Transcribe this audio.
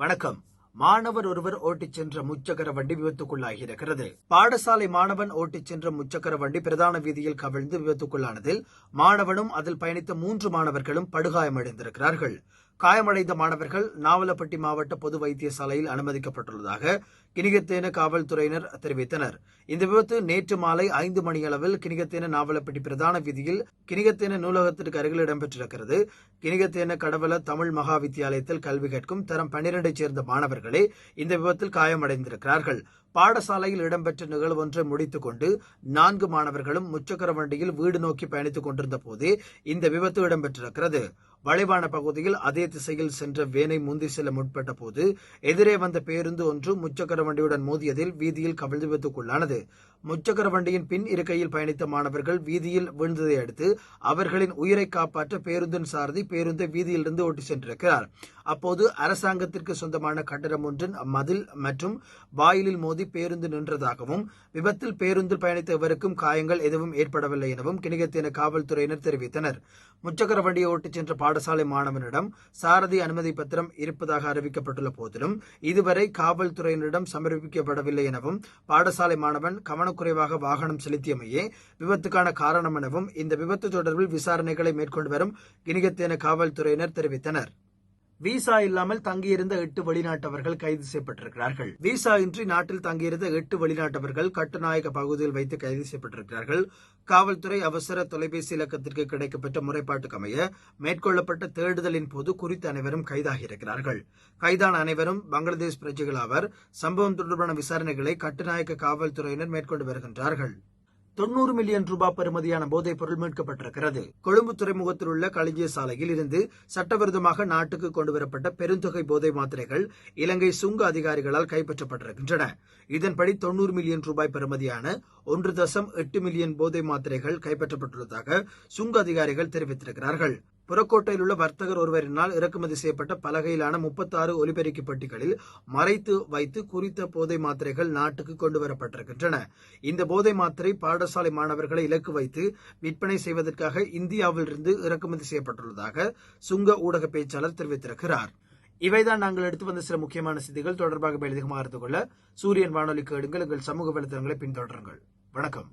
வணக்கம். மாணவர் ஒருவர் ஓட்டிச் சென்ற முச்சக்கர வண்டி விபத்துக்குள்ளாகியிருக்கிறது. பாடசாலை மாணவன் ஓட்டிச் சென்ற முச்சக்கர வண்டி பிரதான வீதியில் கவிழ்ந்து விபத்துக்குள்ளானதில் மாணவனும் அதில் பயணித்த மூன்று மாணவர்களும் படுகாயமடைந்திருக்கிறார்கள். காயமடைந்த மாணவர்கள் நாவலப்பட்டி மாவட்ட பொது வைத்தியசாலையில் அனுமதிக்கப்பட்டுள்ளதாக கிணிகத்தேன காவல்துறையினர் தெரிவித்தனர். இந்த விபத்து நேற்று மாலை ஐந்து மணியளவில் கிணிகத்தேன நாவலப்பட்டி பிரதான வீதியில் கிணிகத்தேன நூலகத்திற்கு அருகில் இடம்பெற்றிருக்கிறது. கிணிகத்தேன கடவல தமிழ் மகா வித்தியாலயத்தில் கல்வி கற்கும் தரம் பன்னிரண்டைச் சேர்ந்த மாணவர்களே இந்த விபத்தில் காயமடைந்திருக்கிறார்கள். பாடசாலையில் இடம்பெற்ற நிகழ்வு ஒன்றை முடித்துக் கொண்டு நான்கு மாணவர்களும் முச்சக்கர வண்டியில் வீடு நோக்கி பயணித்துக் கொண்டிருந்த போதே இந்த விபத்து இடம்பெற்றிருக்கிறது. வளைவான பகுதியில் அதே திசையில் சென்ற வேனை முந்தி செல்ல முற்பட்ட போது எதிரே வந்த பேருந்து ஒன்று முச்சக்கர வண்டியுடன் மோதியதில் வீதியில் கவிழ்ந்து விபத்துக்குள்ளானது முச்சக்கர வண்டியின் பின் இருக்கையில் பயணித்த மாணவர்கள் வீதியில் விழுந்ததை அடுத்து அவர்களின் உயிரை காப்பாற்ற பேருந்தின் சாரதி பேருந்தை வீதியிலிருந்து ஓட்டி சென்றிருக்கிறார். அப்போது அரசாங்கத்திற்கு சொந்தமான கட்டடம் ஒன்றின் மதில் மற்றும் வாயிலில் மோதி பேருந்து நின்றதாகவும் விபத்தில் பேருந்தில் பயணித்த இவருக்கும் காயங்கள் எதுவும் ஏற்படவில்லை எனவும் கிணிகத்தின காவல்துறையினர் தெரிவித்தனர். முச்சக்கர வண்டியை ஓட்டிச் சென்ற பாடசாலை மாணவனிடம் சாரதி அனுமதி பத்திரம் இருப்பதாக அறிவிக்கப்பட்டுள்ள போதிலும் இதுவரை காவல்துறையினரிடம் சமர்ப்பிக்கப்படவில்லை எனவும் பாடசாலை மாணவன் கவனம் கவனக்குறைவாக வாகனம் செலுத்தியமையே விபத்துக்கான காரணம் எனவும் இந்த விபத்து தொடர்பில் விசாரணைகளை மேற்கொண்டு வரும் கிணிகத்தேன காவல்துறையினர் தெரிவித்தனர். விசா இல்லாமல் தங்கியிருந்த எட்டு வெளிநாட்டவர்கள் கைது செய்யப்பட்டிருக்கிறார்கள். விசா இன்றி நாட்டில் தங்கியிருந்த எட்டு வெளிநாட்டவர்கள் கட்டுநாயக பகுதியில் வைத்து கைது செய்யப்பட்டிருக்கிறார்கள். காவல்துறை அவசர தொலைபேசி இலக்கத்திற்கு கிடைக்கப்பட்ட முறைப்பாட்டுக்கு அமைய மேற்கொள்ளப்பட்ட தேடுதலின் போது குறித்த அனைவரும் கைதாகியிருக்கிறார்கள். கைதான அனைவரும் பங்களாதேஷ் பிரஜைகள் ஆவர். சம்பவம் தொடர்பான விசாரணைகளை கட்டுநாயக்க காவல்துறையினர் மேற்கொண்டு வருகின்றார்கள். தொண்ணூறு மில்லியன் ரூபாய் பெறுமதியான போதைப் பொருள் மீட்கப்பட்டிருக்கிறது. கொழும்பு துறைமுகத்தில் உள்ள களஞ்சிய சாலையில் இருந்து சட்டவிரோதமாக நாட்டுக்கு கொண்டுவரப்பட்ட பெருந்தொகை போதை மாத்திரைகள் இலங்கை சுங்க அதிகாரிகளால் கைப்பற்றப்பட்டிருக்கின்றன. இதன்படி தொண்ணூறு மில்லியன் ரூபாய் பெறுமதியான ஒன்று தசம் எட்டு மில்லியன் போதை மாத்திரைகள் கைப்பற்றப்பட்டுள்ளதாக சுங்க அதிகாரிகள் தெரிவித்திருக்கிறார்கள். புறக்கோட்டையில் உள்ள வர்த்தகர் ஒருவரினால் இறக்குமதி செய்யப்பட்ட பலகையிலான முப்பத்தாறு ஒலிபெருக்கி பெட்டிகளில் மறைத்து வைத்து குறித்த போதை மாத்திரைகள் நாட்டுக்கு கொண்டு வரப்பட்டிருக்கின்றன. இந்த போதை மாத்திரை பாடசாலை மாணவர்களை இலக்கு வைத்து விற்பனை செய்வதற்காக இந்தியாவிலிருந்து இறக்குமதி செய்யப்பட்டுள்ளதாக சுங்க ஊடக பேச்சாளர் தெரிவித்திருக்கிறார். இவைதான் நாங்கள் எடுத்து வந்த சில முக்கியமான செய்திகள். தொடர்பாக மேலதிகமாக அறிந்து கொள்ள சூரியன் வானொலிக்கு எடுங்கள். எங்கள் சமூக வலைதளங்களை பின்தொடருங்கள். வணக்கம்.